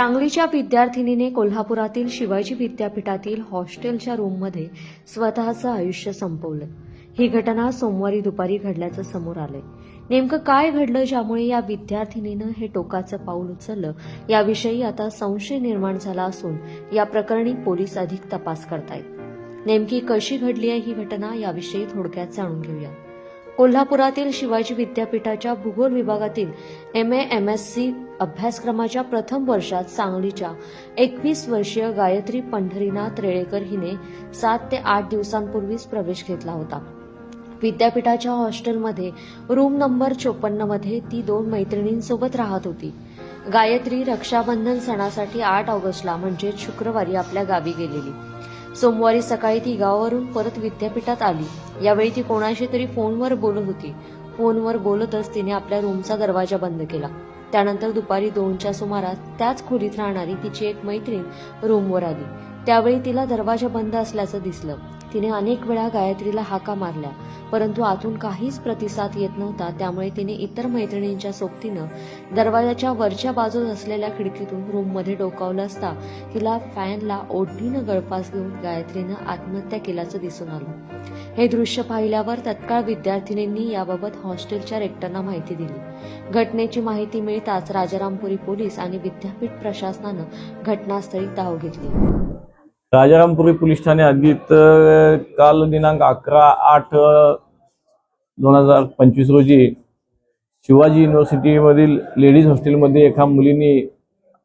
सांगलीच्या विद्यार्थिनीने कोल्हापुरातील शिवाजी विद्यापीठातील हॉस्टेलच्या रूममध्ये स्वतःचं आयुष्य संपवलं. ही घटना सोमवारी दुपारी घडल्याचं समोर आलंय. नेमकं काय घडलं ज्यामुळे या विद्यार्थिनीनं हे टोकाचं पाऊल उचललं याविषयी आता संशय निर्माण झाला असून या प्रकरणी पोलीस अधिक तपास करतायत. नेमकी कशी घडली आहे ही घटना याविषयी थोडक्यात जाणून घेऊया. कोल्हापुरातील शिवाजी विद्यापीठाच्या भूगोल विभागातील M A M S C अभ्यासक्रमाच्या प्रथम वर्षात सांगलीच्या एकवीस वर्षीय गायत्री पंढरीनाथ रेळेकर हिने सात ते आठ दिवसांपूर्वीच प्रवेश घेतला होता. विद्यापीठाच्या हॉस्टेलमध्ये रूम नंबर चोपन्नमध्ये ती दोन मैत्रिणींसोबत राहत होती. गायत्री रक्षाबंधन सणासाठी आठ ऑगस्टला म्हणजे शुक्रवारी आपल्या गावी गेलेली. सोमवारी सकाळी ती गावावरून परत विद्यापीठात आली. यावेळी ती कोणाशी तरी फोनवर बोलत होती. फोनवर बोलतच तिने आपल्या रूमचा दरवाजा बंद केला. त्यानंतर दुपारी दोनच्या सुमारास त्याच खोलीत राहणारी तिची एक मैत्रीण रूमवर आली. त्यावेळी तिला दरवाजा बंद असल्याचं दिसलं. तिने अनेक वेळा गायत्रीला हाका मारल्या परंतु आतून काहीच प्रतिसाद येत नव्हता. त्यामुळे तिने इतर मैत्रिणींच्या सोबतीनं दरवाजाच्या वरच्या बाजूस असलेल्या खिडकीतून रूममध्ये डोकावलं असता तिला फॅनला ओढणीनं गळफास घेऊन गायत्रीनं आत्महत्या केल्याचं दिसून आलं. हे दृश्य पाहिल्यावर तत्काळ विद्यार्थिनींनी याबाबत हॉस्टेलच्या रेक्टरना माहिती दिली. घटनेची माहिती मिळताच राजारामपुरी पोलीस आणि विद्यापीठ प्रशासनानं घटनास्थळी धाव घेतली. राजारामपुरी पोलीस ठाणे हद्दीत काल दिनांक अकरा आठ दोन हजार पंचवीस रोजी शिवाजी युनिव्हर्सिटीमधील लेडीज हॉस्टेलमध्ये एका मुलीने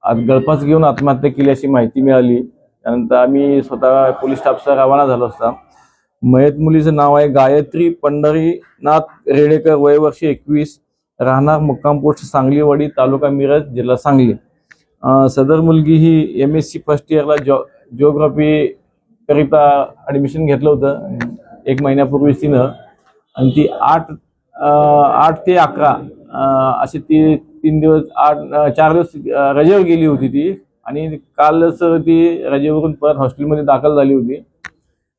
आत- गळफास घेऊन आत्महत्या केली अशी माहिती मिळाली. त्यानंतर आम्ही स्वतः पोलीस स्टाफचा रवाना झालो असता. मयत मुलीचं नाव आहे गायत्री पंढरीनाथ रेडेकर वय वर्ष एकवीस. राहणार मुक्काम पोस्ट सांगलीवाडी तालुका मिरज जिल्हा सांगली. सदर मुलगी ही एम एस सी फर्स्ट इयरला जॉ जिओग्राफी करिता ऍडमिशन घेतलं होतं. एक महिन्यापूर्वीच तिनं. आणि ती आठ आठ ते अकरा असे ती तीन दिवस आठ चार दिवस रजेवर गेली होती ती. आणि कालच ती रजेवरून परत हॉस्टेलमध्ये दाखल झाली होती.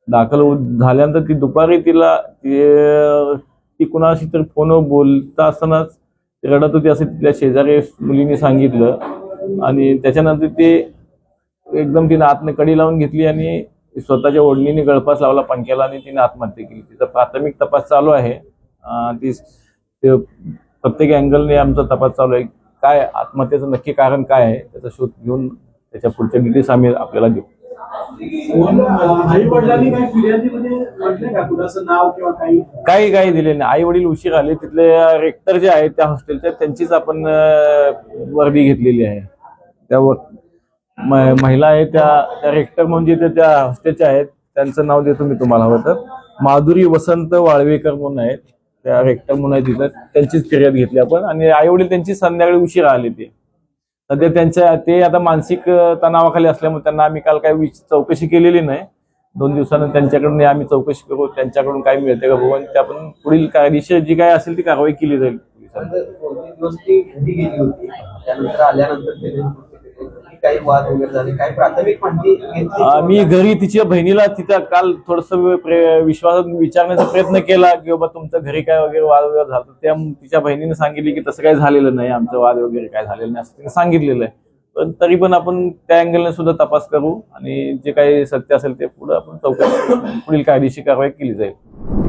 दाखल हो-, झाल्यानंतर ती दुपारी तिला ती- ती कुणाशी तरी फोनवर बोलता असतानाच ती रडत होती असं तिथल्या शेजारी मुलीने सांगितलं. आणि त्याच्यानंतर ते एकदम तिने आतने कडी लावून घेतली आणि स्वतःच्या ओढणीने गळफास लावला पंख्याला आणि तिने आत्महत्या केली. तिचा प्राथमिक तपास चालू आहे. ती प्रत्येक अँगलने आमचा तपास चालू आहे. काय आत्महत्येचं नक्की कारण काय आहे त्याचा शोध घेऊन त्याच्या पुढच्या डिटेल्स आम्ही आपल्याला देऊ. काही काही? दिले नाही. आई वडील उशीर आले. तिथले रेक्टर जे आहेत त्या हॉस्टेलच्या त्यांचीच आपण वर्दी घेतलेली आहे. त्या महिला आहे त्या त्या रेक्टर म्हणजे त्या- त्या हॉस्टेलच्या आहेत त्यांचं नाव देतो मी तुम्हाला हवं तर. माधुरी वसंत वाळवेकर म्हणून आहेत त्या रेक्टर म्हणून आहेत तिथं. त्यांचीच फिर्याद घेतली आपण. आणि आई वडील त्यांची संध्याकाळी उशीर आले ते सध्या त्यांच्या ते आता मानसिक तणावाखाली असल्यामुळे त्यांना आम्ही काल काही चौकशी केलेली नाही. दोन दिवसानं त्यांच्याकडून आम्ही चौकशी करू. त्यांच्याकडून काय मिळते का भाऊ आणि त्या आपण पुढील कायदेशीर जी काय असेल ती कारवाई केली जाईल. पोलिसांनी. काही वाद वगैरे झाले काही प्राथमिक माहिती घेतली मी घरी तिच्या बहिणीला तिथं काल थोडस विश्वासात विचारण्याचा प्रयत्न केला की बाबा तुमचं घरी काय वगैरे वाद वगैरे झाला त्या तिच्या बहिणीने सांगितले की तसं काही झालेलं नाही आमचं वाद वगैरे काय झालेलं नाही असं तिने सांगितलेलं आहे. पण तरी पण आपण त्या अँगलने सुद्धा तपास करू आणि जे काही सत्य असेल ते पुढे आपण चौकशी पुढील कायदेशीर कारवाई केली जाईल.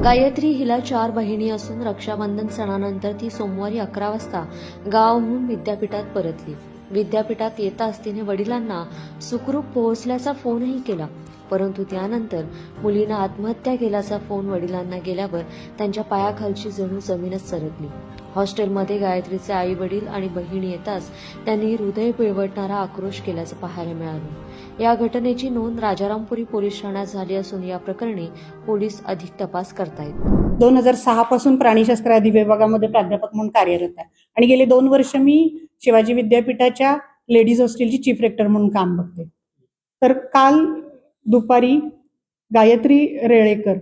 गायत्री हिला चार बहिणी असून रक्षाबंधन सणानंतर ती सोमवारी अकरा वाजता गावाहून विद्यापीठात परतली. विद्यापीठात येताच तिने वडिलांना सुखरूप पोहोचल्याचा फोनही केला. परंतु त्यानंतर मुलीनं आत्महत्या केल्याचा फोन वडिलांना गेल्यावर त्यांच्या पायाखालची जणू जमीनच सरकली. हॉस्टेलमध्ये गायत्रीचे आई वडील आणि बहीण येताच त्यांनी हृदय पिळवटणारा आक्रोश केल्याचं पाहायला मिळालं. या घटनेची नोंद राजारामपुरी पोलीस ठाण्यात झाली असून या प्रकरणी पोलीस अधिक तपास करतायत. दोन हजार सहा पासून प्राणीशास्त्र अधिविभागामध्ये विभागामध्ये प्राध्यापक म्हणून कार्यरत आहे. आणि गेले दोन वर्ष मी शिवाजी विद्यापीठाच्या लेडीज हॉस्टेलची चीफ रेक्टर म्हणून काम बघते. तर काल दुपारी गायत्री रेळेकर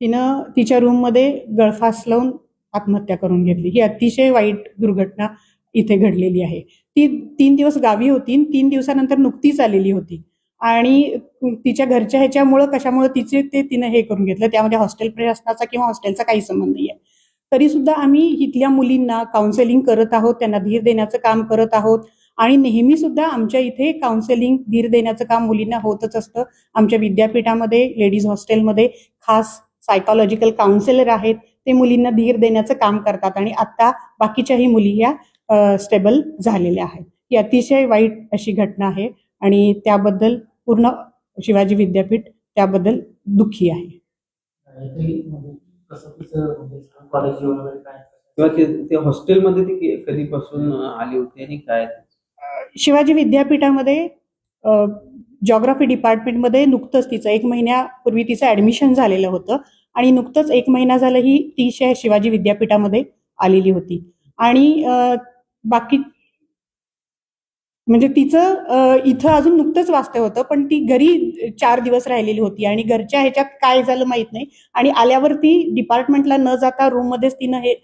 तिनं तिच्या रूममध्ये गळफास लावून आत्महत्या करून घेतली. ही अतिशय वाईट दुर्घटना इथे घडलेली आहे. ती तीन दिवस गावी होती आणि तीन दिवसानंतर नुकतीच आलेली होती. आणि तिच्या घरच्या ह्याच्यामुळं कशामुळं तिचे ते तिनं हे करून घेतलं. त्यामध्ये हॉस्टेल प्रशासनाचा किंवा हॉस्टेलचा काही संबंध नाही आहे तरी सुद्धा आम्ही इथल्या मुलींना काउन्सेलिंग करत आहोत त्यांना धीर देण्याचं काम करत आहोत. आणि नेहमी सुद्धा आमच्या इथे काउन्सेलिंग धीर देण्याचं काम मुलींना होतच असतं. आमच्या विद्यापीठामध्ये लेडीज हॉस्टेलमध्ये खास सायकॉलॉजिकल काउन्सिलर आहेत. ते मुलींना धीर देण्याचं काम करतात. आणि आता बाकीच्याही मुली ह्या स्टेबल झालेल्या आहेत. ही अतिशय वाईट अशी घटना आहे. आणि त्याबद्दल पूर्ण शिवाजी विद्यापीठ त्याबद्दल दुःखी आहे. किंवा ते- ते हॉस्टेलमध्ये ती कि- कधीपासून आली होती आणि काय? शिवाजी विद्यापीठामध्ये जॉग्राफी डिपार्टमेंटमध्ये नुकतंच तिचं एक महिन्यापूर्वी तिचं ऍडमिशन झालेलं होतं. आणि नुकतंच एक महिना झालं ही ती शे- शिवाजी विद्यापीठामध्ये आलेली होती. आणि अ, बाकी म्हणजे तिचं इथं अजून नुकतंच वास्तव होतं पण ती घरी चार दिवस राहिलेली होती आणि घरच्या ह्याच्यात काय झालं माहीत नाही. आणि आल्यावर ती डिपार्टमेंटला न जाता रूममध्येच तिनं हे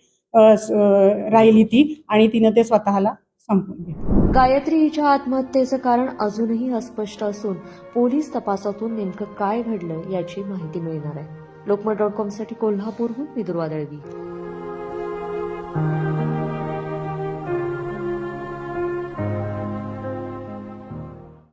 राहिली ती आणि तिनं ते स्वतःला संपवून घेतलं गायत्री हिच्या आत्महत्येचं कारण अजूनही अस्पष्ट असून पोलीस तपासातून नेमकं काय घडलं याची माहिती मिळणार आहे. लोकमत डॉट कॉमसाठी कोल्हापूरहून विदुर्वा दळवी